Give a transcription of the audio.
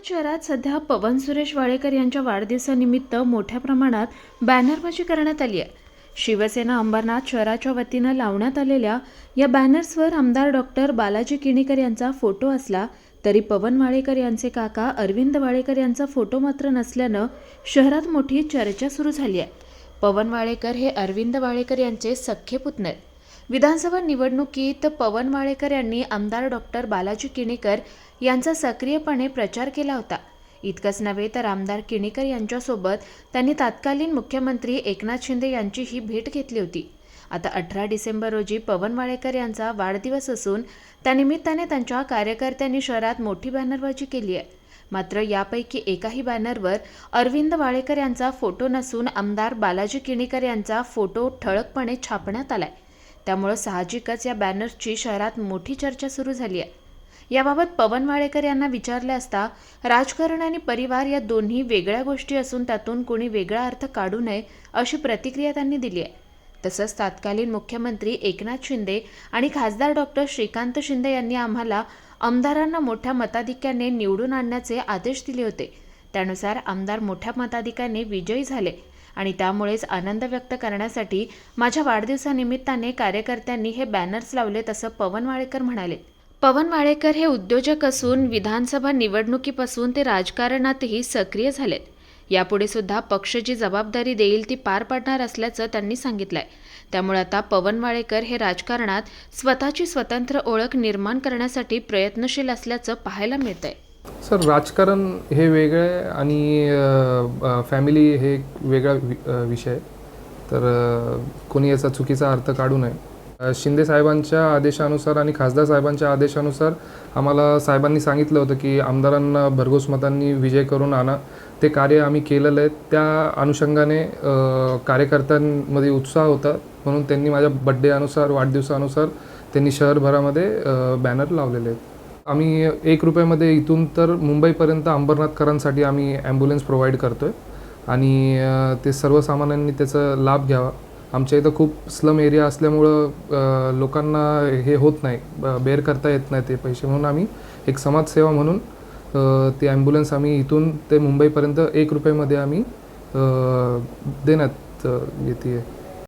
उस्मानाबाद शहरात सध्या पवन सुरेश वाडेकर यांच्या वाढदिवसानिमित्त मोठ्या प्रमाणात बॅनरबाजी करण्यात आली आहे शिवसेना अंबरनाथ शहराच्या वतीनं लावण्यात आलेल्या या बॅनर्सवर आमदार डॉक्टर बालाजी किणीकर यांचा फोटो असला तरी पवन वाडेकर यांचे काका अरविंद वाडेकर यांचा फोटो मात्र नसल्यानं शहरात मोठी चर्चा सुरू झाली आहे पवन वाडेकर हे अरविंद वाडेकर यांचे सख्खे पुतणे आहेत. विधानसभा निवडणुकीत पवन वाळेकर यांनी आमदार डॉक्टर बालाजी किणीकर यांचा सक्रियपणे प्रचार केला होता. इतकंच नव्हे तर आमदार किणीकर यांच्यासोबत त्यांनी तत्कालीन मुख्यमंत्री एकनाथ शिंदे यांचीही भेट घेतली होती. आता अठरा डिसेंबर रोजी पवन वाळेकर यांचा वाढदिवस असून त्यानिमित्ताने त्यांच्या कार्यकर्त्यांनी शहरात मोठी बॅनरबाजी केली आहे. मात्र यापैकी एकाही बॅनरवर अरविंद वाळेकर यांचा फोटो नसून आमदार बालाजी किणीकर यांचा फोटो ठळकपणे छापण्यात आलाय. त्यामुळं साहजिकच या बॅनर्सची शहरात मोठी चर्चा सुरू झाली आहे. याबाबत पवन वाळेकर यांना विचारले असता राजकारण आणि परिवार या दोन्ही वेगळ्या गोष्टी असून त्यातून कोणी वेगळा अर्थ काढू नये अशी प्रतिक्रिया त्यांनी दिली आहे. तसंच तत्कालीन मुख्यमंत्री एकनाथ शिंदे आणि खासदार डॉक्टर श्रीकांत शिंदे यांनी आम्हाला आमदारांना मोठ्या मताधिक्याने निवडून आणण्याचे आदेश दिले होते. त्यानुसार आमदार मोठ्या मताधिक्याने विजयी झाले. आणि त्यामुळेच आनंद व्यक्त करण्यासाठी माझ्या वाढदिवसानिमित्ताने कार्यकर्त्यांनी हे बॅनर्स लावलेत असं पवन वाळेकर म्हणाले. पवन वाळेकर हे उद्योजक असून विधानसभा निवडणुकीपासून ते राजकारणातही सक्रिय झालेत. यापुढे सुद्धा पक्ष जी जबाबदारी देईल ती पार पाडणार असल्याचं त्यांनी सांगितलंय. त्यामुळे आता पवन वाळेकर हे राजकारणात स्वतःची स्वतंत्र ओळख निर्माण करण्यासाठी प्रयत्नशील असल्याचं पाहायला मिळतंय. सर राजकारण हे वेगळं आहे आणि फॅमिली हे एक वेगळा वि विषय आहे. तर कोणी याचा चुकीचा अर्थ काढू नये. शिंदे साहेबांच्या आदेशानुसार आणि खासदार साहेबांच्या आदेशानुसार आम्हाला साहेबांनी सांगितलं होतं की आमदारांना भरघोस मतांनी विजय करून आणा. ते कार्य आम्ही केलेलं आहे. त्या अनुषंगाने कार्यकर्त्यांमध्ये उत्साह होता. म्हणून त्यांनी माझ्या बड्डे अनुसार वाढदिवसानुसार त्यांनी शहरभरामध्ये बॅनर लावलेले आहेत. आम्ही एक रुपयामध्ये इथून तर मुंबईपर्यंत अंबरनाथकरांसाठी आम्ही ॲम्ब्युलन्स प्रोव्हाइड करतो आहे आणि ते सर्वसामान्यांनी त्याचा लाभ घ्यावा. आमच्या इथं खूप स्लम एरिया असल्यामुळं लोकांना हे होत नाही. ब- बेअर करता येत नाही ते पैसे. म्हणून आम्ही एक समाजसेवा म्हणून ते ती ॲम्ब्युलन्स आम्ही इथून ते मुंबईपर्यंत एक रुपयामध्ये आम्ही देण्यात येते आहे